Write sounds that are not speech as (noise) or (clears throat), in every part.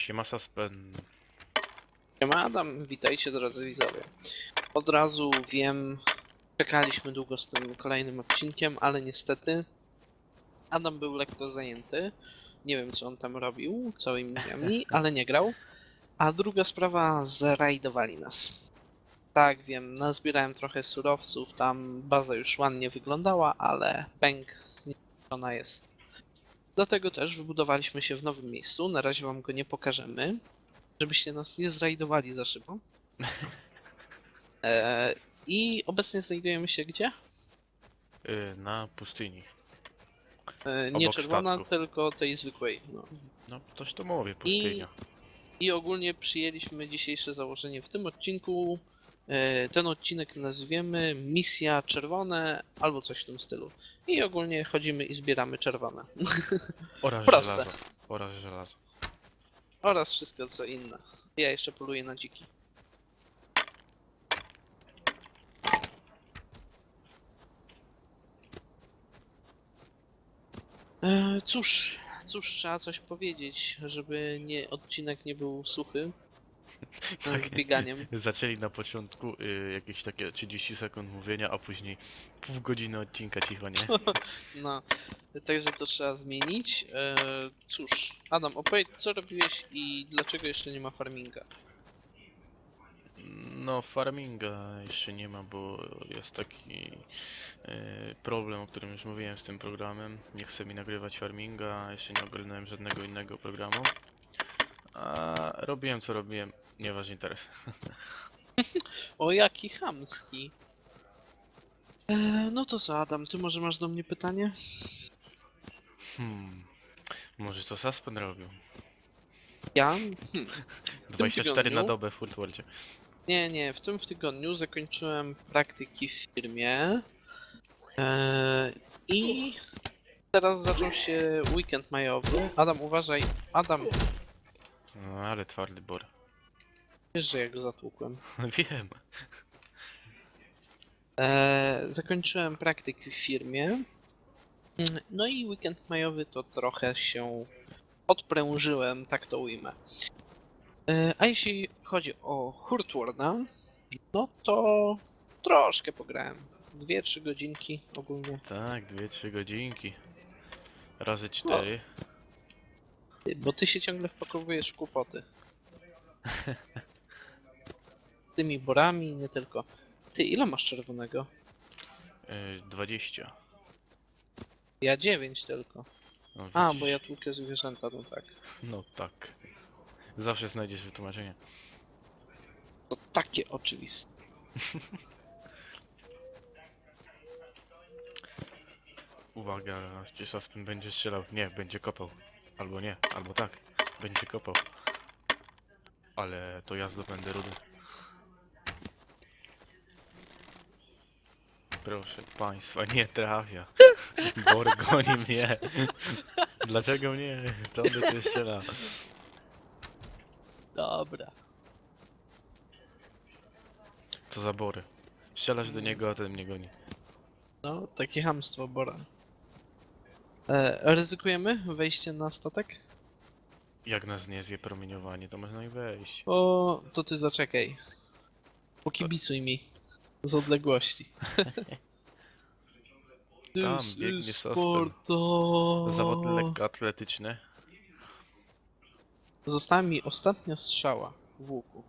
Siema Suspen. Siema Adam, witajcie drodzy widzowie. Od razu wiem, czekaliśmy długo z tym kolejnym odcinkiem, ale niestety Adam był lekko zajęty. Nie wiem co on tam robił całymi (laughs) dniami, ale nie grał. A druga sprawa, zrajdowali nas. Tak, wiem, nazbierałem trochę surowców, tam baza już ładnie wyglądała, ale pęk zniszczona jest. Dlatego też wybudowaliśmy się w nowym miejscu, na razie wam go nie pokażemy, żebyście nas nie zrajdowali za szybko. (laughs) E, I obecnie znajdujemy się gdzie? Y, na pustyni. E, nie Obok czerwona, statku. tylko tej zwykłej. No. No, coś to mówię, pustynia. I ogólnie przyjęliśmy dzisiejsze założenie w tym odcinku. E, Ten odcinek nazwiemy Misja Czerwone albo coś w tym stylu. I ogólnie chodzimy i zbieramy czerwone. (laughs) Oraz proste. żelazo. Oraz żelazo. Oraz wszystko co inne. Ja jeszcze poluję na dziki. E, cóż, cóż, trzeba coś powiedzieć, żeby nie, odcinek nie był suchy. E, (laughs) Tak. Z bieganiem. Zaczęli na początku y, jakieś takie 30 sekund mówienia, a później pół godziny odcinka cicho, nie? (laughs) No, także to trzeba zmienić. E, cóż, Adam, opowiedz co robiłeś i dlaczego jeszcze nie ma farminga. No, farminga jeszcze nie ma, bo jest taki y, problem, o którym już mówiłem z tym programem. Nie chce mi nagrywać farminga, jeszcze nie ogarnąłem żadnego innego programu. Robiłem co robiłem, nieważnie teraz. O, jaki chamski. E, no to co, Adam, ty może masz do mnie pytanie? Hmm. Może to Suspend robił? Ja? 24 na tygodniu? dobę w Furtwordzie. Nie, nie, w tym tygodniu zakończyłem praktyki w firmie. E, I teraz zaczął się weekend majowy. Adam, uważaj. Adam, No, ale twardy bor. (laughs) wiesz, że ja go zatłukłem. Wiem. E, zakończyłem praktyki w firmie. No i weekend majowy to trochę się odprężyłem, tak to ujmę. E, a jeśli chodzi o Hurtwarda, no to troszkę pograłem. Dwie, trzy godzinki ogólnie. Tak, 2-3 godzinki. Razy 4. Ty, Bo ty się ciągle wpakowujesz w kłopoty. (laughs) Tymi borami, nie tylko. Ty, ile masz czerwonego? y, 20. Ja dziewięć tylko. No, A, widzisz? bo ja tłukę zwierzęta, no tak. No tak. Zawsze znajdziesz wytłumaczenie. To takie oczywiste. (laughs) Uwaga, czy Suspend będzie strzelał? Nie, będzie kopał. Albo nie, albo tak. Będzie kopał. Ale to ja zdobędę rudy. Proszę państwa, nie trafia. Bor (laughs) goni mnie. Dlaczego mnie? To on do ciebie strzela. Dobra. To za bory. Strzelasz do niego, a ten mnie goni. No, takie hamstwo, Bora. E, ryzykujemy wejście na statek? Jak nas nie zje promieniowanie, to można i wejść. O, to ty zaczekaj. Pokibicuj mi. Z odległości. (laughs) Tam This biegnie is Sospen. Sparta. Zawody lekkoatletyczne. Została mi ostatnia strzała w łuku.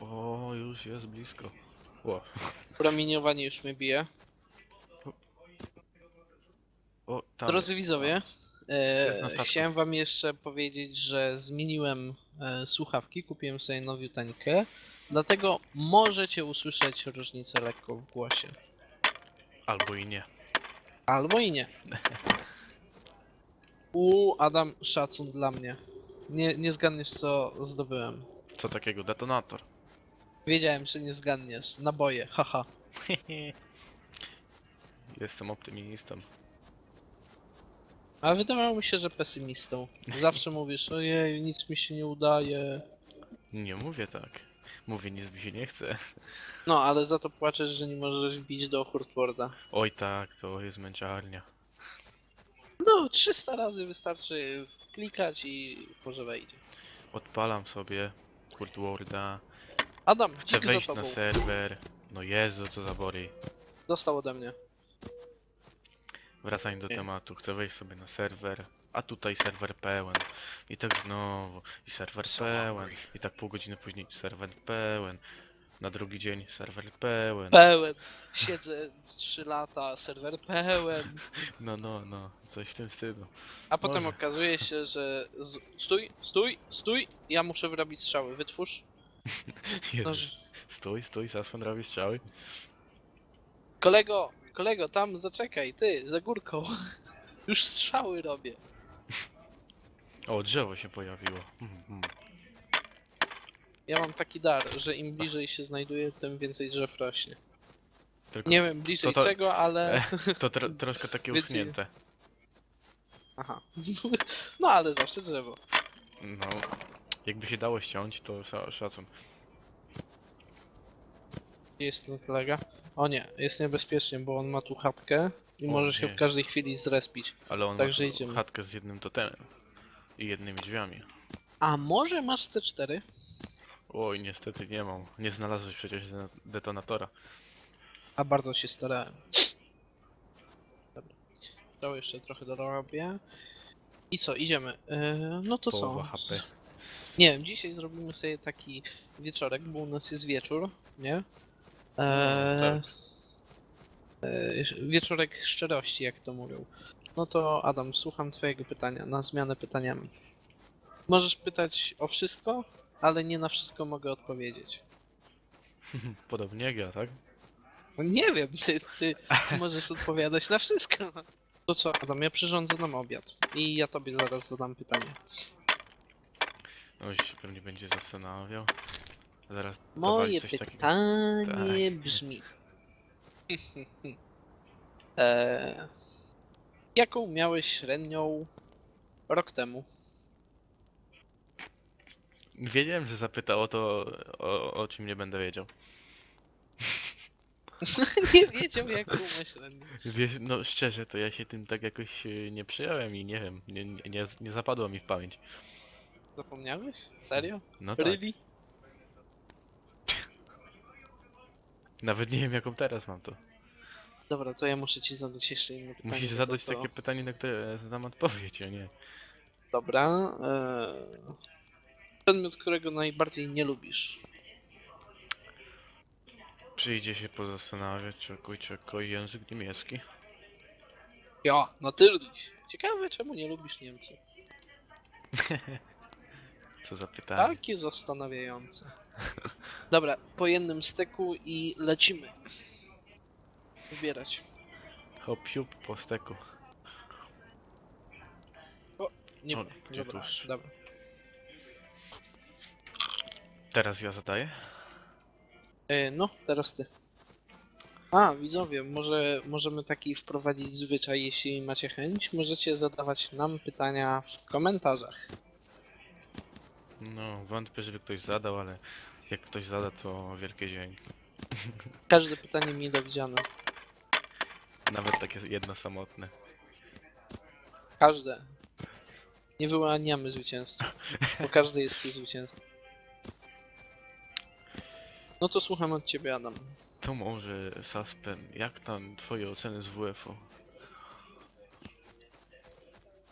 O, już jest blisko. O, Promieniowanie już mnie bije. O tam Drodzy jest. widzowie, Jest na e, statku. chciałem wam jeszcze powiedzieć, że zmieniłem e, słuchawki, kupiłem sobie nowiuteńkę, dlatego możecie usłyszeć różnicę lekko w głosie. Albo i nie. Albo i nie. U Adam, szacun dla mnie. Nie, nie zgadniesz co zdobyłem. Co takiego? Detonator. Wiedziałem, że nie zgadniesz. Naboje, haha. (laughs) Jestem optymistą. Ale wydawało mi się, że pesymistą. Zawsze mówisz, ojej, nic mi się nie udaje. Nie mówię tak. Mówię, nic mi się nie chce. No, ale za to płaczesz, że nie możesz wbić do Hurtwarda. Oj tak, to jest męczarnia. No, 300 razy wystarczy klikać i może wejdzie. Odpalam sobie Kurt Worda. Adam, Chcę za wejść tobą. na serwer. No Jezu, co za bory. Dostał ode mnie. Wracając do tematu, chcę wejść sobie na serwer, a tutaj serwer pełen. I tak znowu, i serwer pełen, i tak pół godziny później serwer pełen. Na drugi dzień serwer pełen. Pełen. Siedzę 3 lata, serwer pełen. No, no, no, coś w tym stylu. A potem Może. okazuje się, że. Z... Stój, stój, stój! Ja muszę wyrobić strzały. Wytwórz. (laughs) Jezu. No, że- Stój, stój, Sasman robi strzały. kolego, kolego, tam zaczekaj, ty, za górką. (laughs) Już strzały robię. O, drzewo się pojawiło. Mm, mm. Ja mam taki dar, że im bliżej się znajduje, tym więcej drzew rośnie. Tylko Nie wiem bliżej To to- czego, ale. (laughs) to tro, troszkę takie Więcej- uschnięte. Aha. (laughs) No ale zawsze drzewo. No, jakby się dało ściąć, to sza- szacun. Gdzie jest ten kolega? O nie, jest niebezpiecznie, bo on ma tu chatkę i O może się nie. w każdej chwili zrespić. Ale on Także ma tu idziemy. chatkę z jednym totemem. I jednymi drzwiami. A może masz C4? Oj, niestety nie mam. Nie znalazłeś przecież de- detonatora. A bardzo się starałem. Dobra. To jeszcze trochę dorobię. I co, idziemy? Yy, no to Połowa co? HP. Nie wiem, dzisiaj zrobimy sobie taki wieczorek, bo u nas jest wieczór, nie? Eee, wieczorek szczerości, jak to mówią. No to Adam, słucham twojego pytania, na zmianę pytaniami. Możesz pytać o wszystko, ale nie na wszystko mogę odpowiedzieć. (laughs) Podobnie jak ja, tak? No nie wiem, ty, ty, ty możesz odpowiadać na wszystko. To co, Adam, ja przyrządzę nam obiad i ja tobie zaraz zadam pytanie. Oj, się pewnie będzie zastanawiał. Zaraz Moje dowali coś takiego. pytanie Tak. brzmi. eee, (laughs) jaką miałeś średnią rok temu? Wiedziałem, że zapyta o to, o, o czym nie będę wiedział. (laughs) nie wiedział jaką ma średnią. Wiesz, no szczerze, to ja się tym tak jakoś e, nie przyjąłem i nie wiem, nie, nie, nie, nie zapadło mi w pamięć. Zapomniałeś? Serio? No tak, Really? Nawet nie wiem jaką teraz mam to. Dobra, to ja muszę ci zadać jeszcze inne pytanie. Musisz bo zadać to, to... takie pytanie, na które znam odpowiedź, a nie. Dobra. Eee, przedmiot, którego najbardziej nie lubisz. Przyjdzie się pozastanawiać, czekuj, czekuj, język niemiecki. Ja, natürlich. Ciekawe, czemu nie lubisz Niemców. (laughs) Co za pytanie. Takie zastanawiające. (laughs) Dobra, po jednym steku i lecimy. Wybierać. Hop, siup, po steku. Nie O, wiem. gdzie Dobra, tuż? dobra. Teraz ja zadaję? E, no, teraz ty. A, widzowie, może możemy taki wprowadzić zwyczaj, jeśli macie chęć. Możecie zadawać nam pytania w komentarzach. No, wątpię, żeby ktoś zadał, ale jak ktoś zada, to wielkie dzięki. Każde pytanie mile widziane. Nawet takie jedno samotne. Każde. Nie wyłaniamy zwycięzców, bo każdy jest tu zwycięzcą. No to słucham od ciebie, Adam. To może, Saspen, jak tam twoje oceny z WF-u?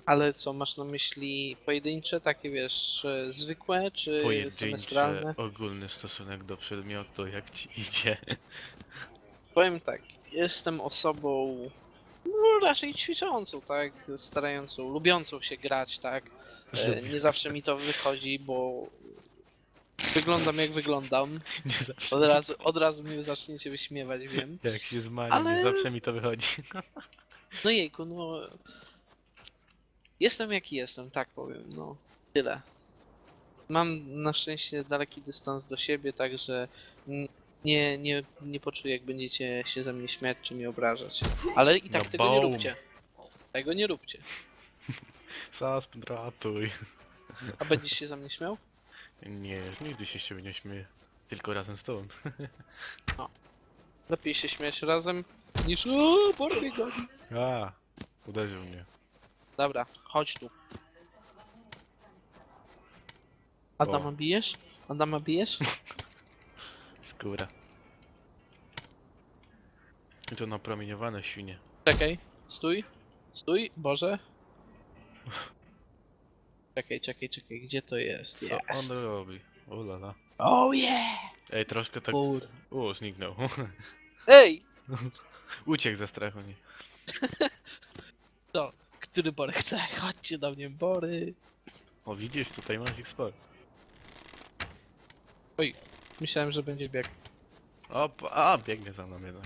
Ale co, masz na myśli pojedyncze, takie wiesz, e, zwykłe, czy Pojedyncze, semestralne? ogólny stosunek do przedmiotu, jak ci idzie? Powiem tak, jestem osobą no, raczej ćwiczącą, tak, starającą, lubiącą się grać, tak. E, nie zawsze mi to wychodzi, bo wyglądam jak wyglądam. (laughs) Nie zawsze, Od razu, od razu mnie zaczniecie wyśmiewać, wiem. jak się zmaniam, Ale- nie zawsze mi to wychodzi. (laughs) No jejku, no... Jestem jaki jestem, tak powiem, no. Tyle. Mam na szczęście daleki dystans do siebie, także nie, nie, nie poczuję, jak będziecie się ze mnie śmiać czy mnie obrażać. Ale i tak No tego nie róbcie. Tego nie róbcie. Saspen, ratuj. A będziesz się ze mnie śmiał? Nie, nigdy się z ciebie nie śmieję. Tylko razem z tobą. Lepiej się śmiać razem niż o, porwie go. A, uderzył mnie. Dobra, chodź tu. Adama bijesz? Adama bijesz? (laughs) Skóra. I to napromieniowane świnie. Czekaj, stój, stój, Boże. (laughs) Czekaj, czekaj, czekaj, gdzie to jest? Co Jest. on robi? Ulala. Oh yeah! Ej, troszkę tak... Kurde. O, zniknął. Ej! (laughs) Uciekł ze strachu, nie? To, który Bory chce? (laughs) Chodźcie do mnie, Bory. O, widzisz, tutaj masz ich sporo. Myślałem, że będzie bieg. O, p- a, biegnie za mną jeden.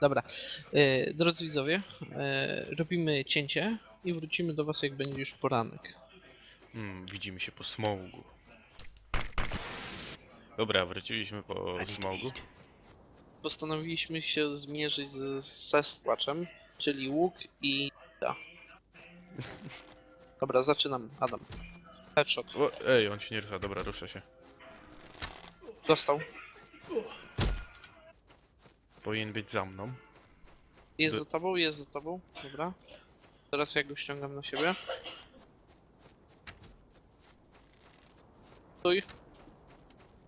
Dobra, e, drodzy widzowie, e, robimy cięcie i wrócimy do was jak będzie już poranek. Hmm, widzimy się po smogu. Dobra, wróciliśmy po smogu. Postanowiliśmy się zmierzyć z Sasquatchem, czyli łuk i... Da. (laughs) Dobra, zaczynam, Adam. Headshot. O, ej, on się nie rusza, dobra, rusza się. Dostał. Powinien być za mną. Jest za tobą, jest za tobą. Dobra. Teraz ja go ściągam na siebie. Stój.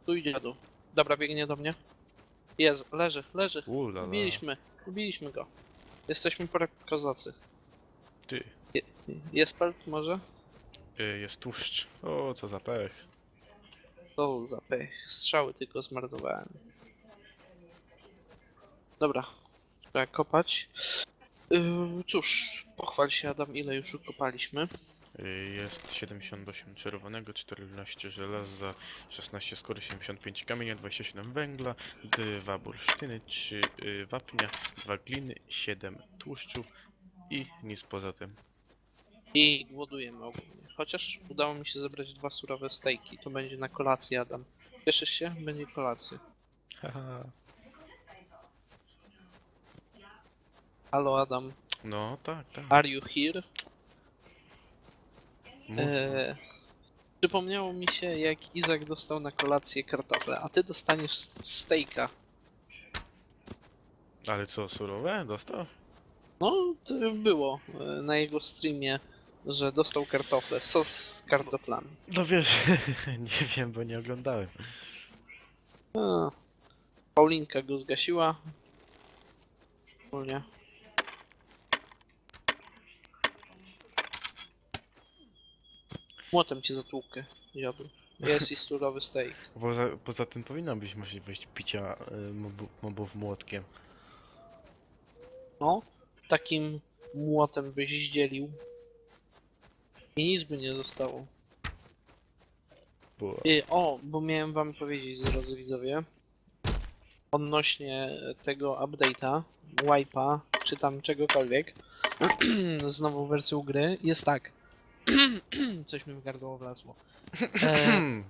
Stój, dziadu. Dobra, biegnie do mnie. Jest, leży, leży. Ulala. Ubiliśmy, ubiliśmy go. Jesteśmy po kozacy. Ty, Je, jest pelt może? y, jest tłuszcz. O, co za pech. Co za pech. Strzały tylko zmarnowałem. Dobra. Trzeba kopać. Yy, cóż, pochwal się Adam, ile już ukopaliśmy. Jest 78 czerwonego, 14 żelaza, 16 skóry, 75 kamienia, 27 węgla, 2 bursztyny, 3 y, wapnia, 2 gliny, 7 tłuszczu i nic poza tym. I głodujemy ogólnie. Chociaż udało mi się zebrać dwa surowe stejki. To będzie na kolację, Adam. Cieszysz się? Będzie kolacja. (laughs) Haha. Halo Adam, No tak, tak. are you here? Eee, przypomniało mi się, jak Izak dostał na kolację kartofle, a ty dostaniesz s- stejka. Ale co, surowe? Dostał? No, to było e, na jego streamie, że dostał kartofle, sos z kartoflami. No wiesz, (laughs) nie wiem, bo nie oglądałem. A, Paulinka go zgasiła. Ogólnie. Młotem cię zatłukę, dziadu. Jest i surowy steak. (laughs) Poza, poza tym powinna być możliwość picia y, mobu, mobów młotkiem. No, takim młotem byś zdzielił. I nic by nie zostało. Bo... Y, o, bo miałem wam powiedzieć, drodzy widzowie, odnośnie tego update'a, wipe'a, czy tam czegokolwiek, (clears throat) z nową wersją gry, jest tak. (clears throat) Coś mi w gardło wlazło. (clears throat) E,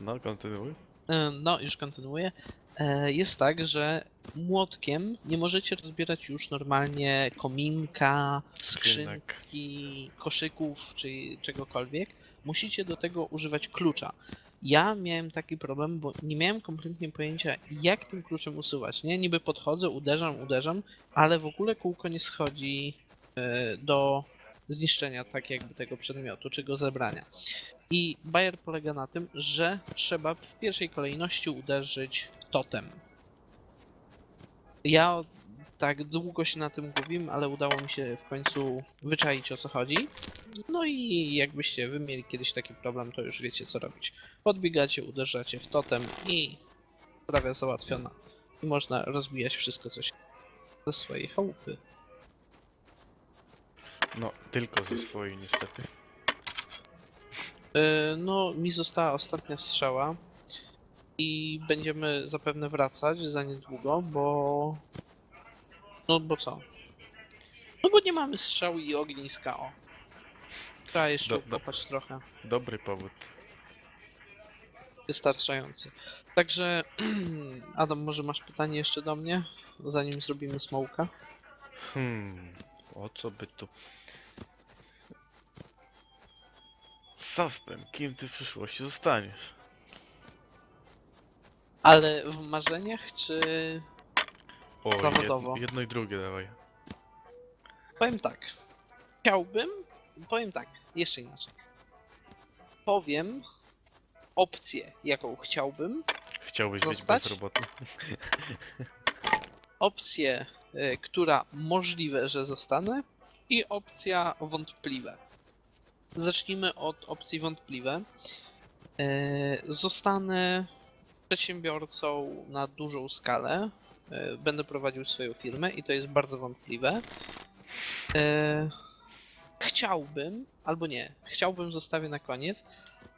No, kontynuuj. e, no, już kontynuuję. E, jest tak, że młotkiem nie możecie rozbierać już normalnie kominka, Skrzynek. skrzynki, koszyków czy czegokolwiek. Musicie do tego używać klucza. Ja miałem taki problem, bo nie miałem kompletnie pojęcia, jak tym kluczem usuwać. Nie, niby podchodzę, uderzam, uderzam, ale w ogóle kółko nie schodzi e, do zniszczenia tak jakby tego przedmiotu, czy go zebrania. I Bayer polega na tym, że trzeba w pierwszej kolejności uderzyć totem. Ja tak długo się na tym gubiłem, ale udało mi się w końcu wyczaić o co chodzi. No i jakbyście wy mieli kiedyś taki problem, to już wiecie co robić. Podbiegacie, uderzacie w totem i sprawa załatwiona. I można rozbijać wszystko coś ze swojej chałupy. No, tylko ze swojej niestety. Yy, no, mi została ostatnia strzała i będziemy zapewne wracać za niedługo, bo... No bo co? No bo nie mamy strzału i ogniska, o. Trzeba jeszcze Do- trochę. Dobry powód. Wystarczający. Także, (clears throat) Adam, może masz pytanie jeszcze do mnie, zanim zrobimy smołka? Hmm, o co by tu... Suspend, kim ty w przyszłości zostaniesz? Ale w marzeniach, czy... O, Zawodowo. Jedno, jedno i drugie dawaj. Powiem tak. Chciałbym powiem tak, jeszcze inaczej. Powiem opcję, jaką chciałbym, Chciałbyś być Zostać? bez roboty? (laughs) opcję, która możliwe, że zostanę i opcja wątpliwe. Zacznijmy od opcji wątpliwe. Y, Zostanę przedsiębiorcą na dużą skalę. y, Będę prowadził swoją firmę i to jest bardzo wątpliwe. Y, Chciałbym, albo nie, chciałbym zostawię na koniec,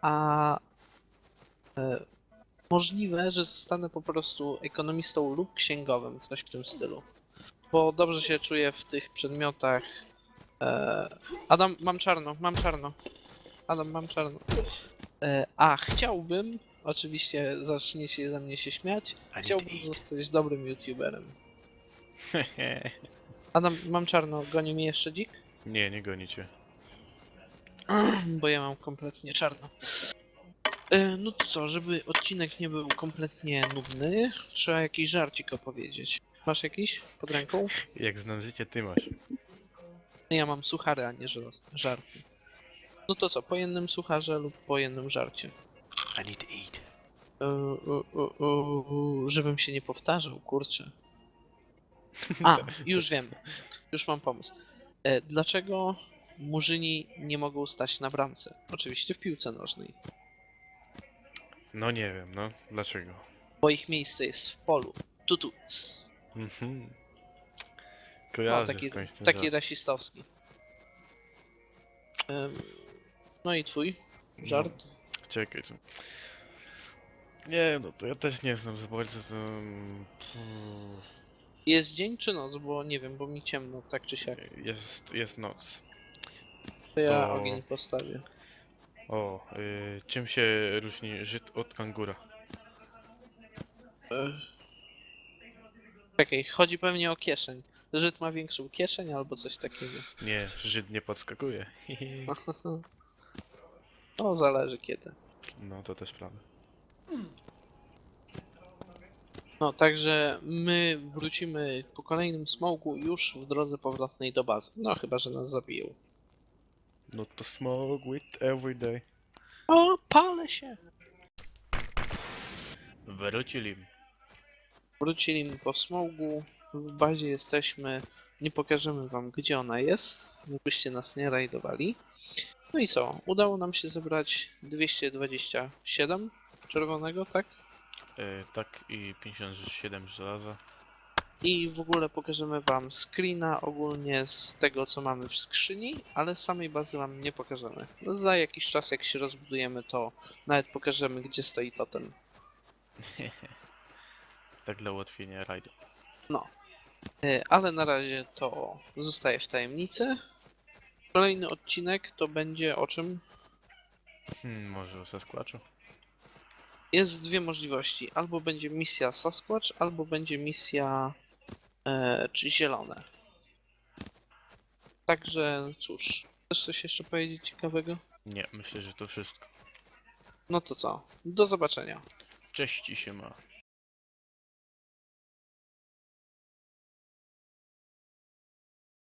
a y, możliwe, że zostanę po prostu ekonomistą lub księgowym, coś w tym stylu. Bo dobrze się czuję w tych przedmiotach. E, Adam, mam czarno, mam czarno. Adam, mam czarno. E, a chciałbym, oczywiście zaczniecie ze mnie się śmiać, chciałbym zostać dobrym youtuberem. (laughs) Adam, mam czarno, goni mnie jeszcze dzik? nie, nie gonicie. Bo ja mam kompletnie czarno. E, no to co, żeby odcinek nie był kompletnie nudny, trzeba jakiś żarcik opowiedzieć. Masz jakiś pod ręką? Jak znam życie, ty masz. Ja mam suchary, a nie żar- żarty. No to co, po jednym sucharze lub po jednym żarcie. I need to eat. E, żebym się nie powtarzał, kurczę. A, (laughs) już wiem. Już mam pomysł. E, dlaczego murzyni nie mogą stać na bramce? Oczywiście w piłce nożnej. No nie wiem, no. Dlaczego? Bo ich miejsce jest w polu. Tutuc. Mhm. No, Kojarzę taki, ten taki żart. rasistowski. Em, No i twój żart? Czekaj. Nie, no to ja też nie znam za bardzo, to... mm, Jest dzień czy noc? Bo nie wiem, bo mi ciemno, tak czy siak. Jest, jest noc. To ja To- ogień postawię. O, y, czym się różni Żyd od kangura? E, Czekaj, chodzi pewnie o kieszeń. Żyd ma większą kieszeń albo coś takiego. Nie, Żyd nie podskakuje. (laughs) No, zależy kiedy. No to też prawda. No, także my wrócimy po kolejnym smogu już w drodze powrotnej do bazy. No, chyba, że nas zabiją. No to smoke with every day. O, palę się! Wrócili. Wrócili po smogu. W bazie jesteśmy. Nie pokażemy wam, gdzie ona jest, żebyście nas nie rajdowali. No i co? Udało nam się zebrać 227 czerwonego, tak? Y, tak i 57 żelaza. I w ogóle pokażemy wam screena ogólnie z tego, co mamy w skrzyni, ale samej bazy wam nie pokażemy. No, za jakiś czas, jak się rozbudujemy, to nawet pokażemy, gdzie stoi totem. (laughs) Tak dla ułatwienia rajdu. No. E, Ale na razie to zostaje w tajemnicy. Kolejny odcinek to będzie o czym? Hmm, może o Sasquatchu? Jest dwie możliwości. Albo będzie misja Sasquatch, albo będzie misja e, czy zielone. Także cóż. Chcesz coś jeszcze powiedzieć ciekawego? Nie, myślę, że to wszystko. No to co? Do zobaczenia. Cześć i się ma.